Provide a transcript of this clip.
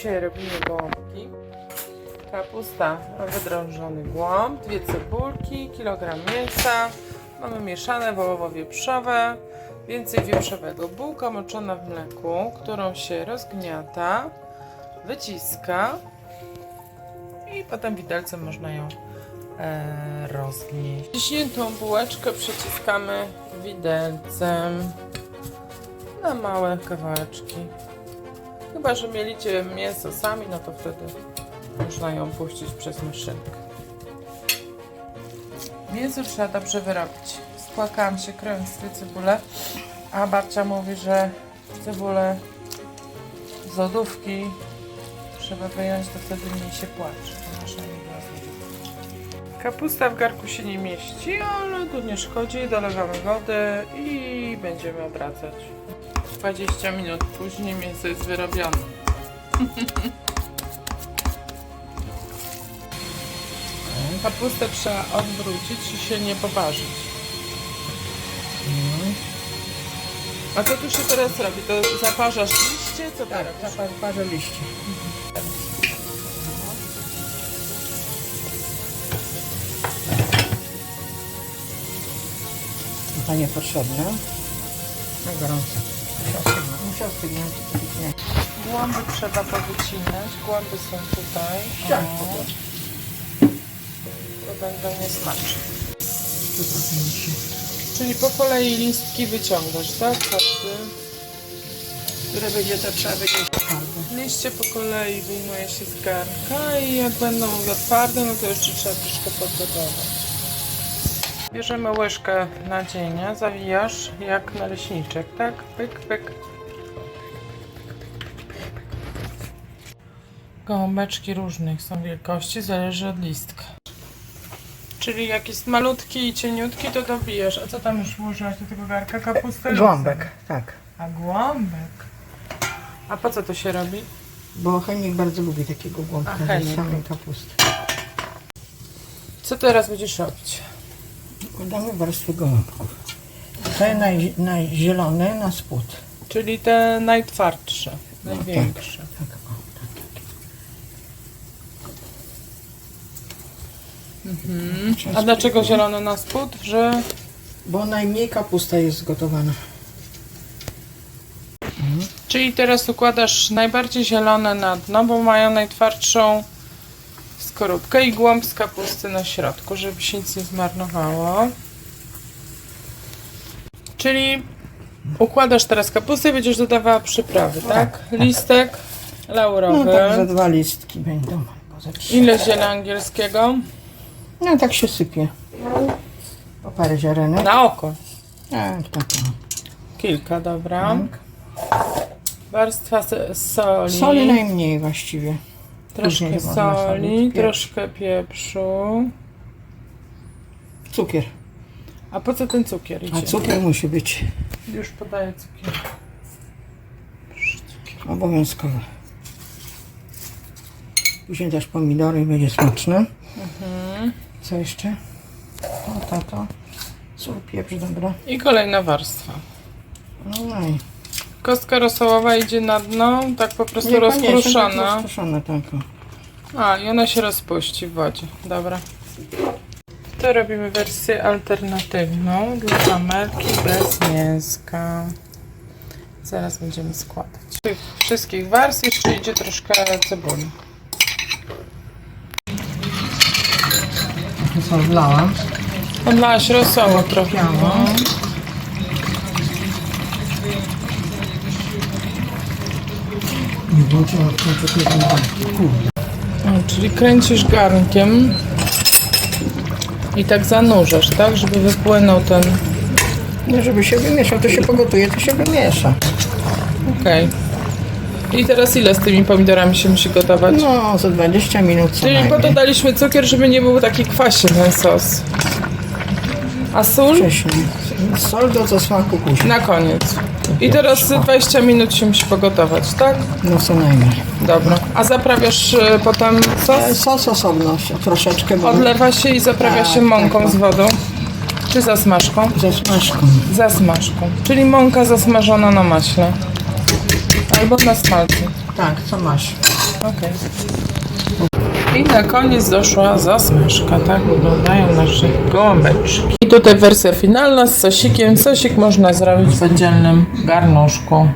Dzisiaj robimy gołąbki. Kapusta, wydrążony głąb, dwie cebulki, kilogram mięsa. Mamy mieszane wołowo-wieprzowe, więcej wieprzowego. Bułka moczona w mleku, którą się rozgniata, wyciska i potem widelcem można ją e, rozgnieść. Ciśniętą bułeczkę przyciskamy widelcem na małe kawałeczki. Chyba, że mielicie mięso sami, no to wtedy można ją puścić przez maszynkę. Mięso trzeba dobrze wyrobić. Spłakałam się krojąc dwie cebule, a babcia mówi, że cebulę z lodówki trzeba wyjąć, to wtedy mniej się płacze. Kapusta w garku się nie mieści, ale to nie szkodzi. Dolewamy wody i będziemy obracać. 20 minut później mięso jest wyrobione. Kapustę trzeba odwrócić i się nie poparzyć. A co tu się teraz robi? To zaparzasz liście? Co Tak, teraz? zapar, parę liści. To niepotrzebne. Na gorąco. Musiał stygnąć. Głąby trzeba powycinać. Głąby są tutaj. Tak, O, to będą niesmaczne. Czyli po kolei listki wyciągasz, tak? Każdy. Które będzie to trzeba twarde. Liście po kolei wyjmuje się z garnka i jak będą za twarde, no to jeszcze trzeba troszkę podgotować. Bierzemy łyżkę nadzienia, zawijasz jak naleśniczek, tak? Pyk, pyk. Gołąbeczki różnych są wielkości, zależy od listka. Czyli jak jest malutki i cieniutki, to dobijasz. A co tam już włożyłaś do tego garka? Kapustę? Głąbek, tak. A głąbek. A po co to się robi? Bo Henik bardzo lubi takiego głąbka A, samej kapusty. Co teraz będziesz robić? Damy warstwę gołąbków. Te naj, najzielone na spód. Czyli te najtwardsze, największe. Tak, o, tak. Mhm. A dlaczego zielone na spód? Że Bo najmniej kapusta jest zgotowana. Czyli teraz układasz najbardziej zielone na dno, bo mają najtwardszą skorupkę i głąb z kapusty na środku, żeby się nic nie zmarnowało. Czyli układasz teraz kapustę i będziesz dodawała przyprawy, tak? Listek No laurowy. tak, za dwa listki będą. Ile ziela angielskiego? No tak się sypie. Po parę ziarenek. Na oko. Tak, tak. Kilka, dobra. Tak. Warstwa soli. Soli najmniej właściwie. Troszkę można soli, solić, pieprz. troszkę pieprzu. Cukier. A po co ten cukier idzie? A cukier musi być Już podaję cukier. obowiązkowy. Później też pomidory i będzie smaczne. Mhm. Co jeszcze? O, to, to. Sól, pieprz, dobra. I kolejna warstwa. No i Kostka rosołowa idzie na dno, tak po prostu niekoniecznie tak rozkruszona. rozkruszona, tak. o. A, i ona się rozpuści w wodzie. Dobra. To robimy wersję alternatywną dla Amelki bez mięska. Zaraz będziemy składać. Tych wszystkich warstw jeszcze idzie troszkę cebuli. To co wlałam. Odlałaś rosoło trochę. No. O, czyli kręcisz garnkiem i tak zanurzasz, tak? Żeby wypłynął ten... Nie, żeby się wymieszał, to się pogotuje, to się wymiesza. Okej. I teraz ile z tymi pomidorami się musi gotować? No, za 20 minut co Czyli najmniej. daliśmy cukier, żeby nie był taki kwaśny ten sos. A sól? Wcześniej. Sol do zasmaku później. Na koniec. I teraz 20 minut się musi pogotować, tak? No co najmniej. Dobra. A zaprawiasz e, potem E, sos? Sos osobno się troszeczkę, bo Odlewa się i zaprawia Tak, się mąką tak. z wodą? Czy zasmażką? ze smażką. Zasmażką. Czyli mąka zasmażona na maśle. Albo na smalcu. Tak, co masz? Okej. I na koniec doszła zasmażka. Tak wyglądają nasze gołąbeczki. Tutaj wersja finalna z sosikiem. Sosik można zrobić w oddzielnym garnuszku.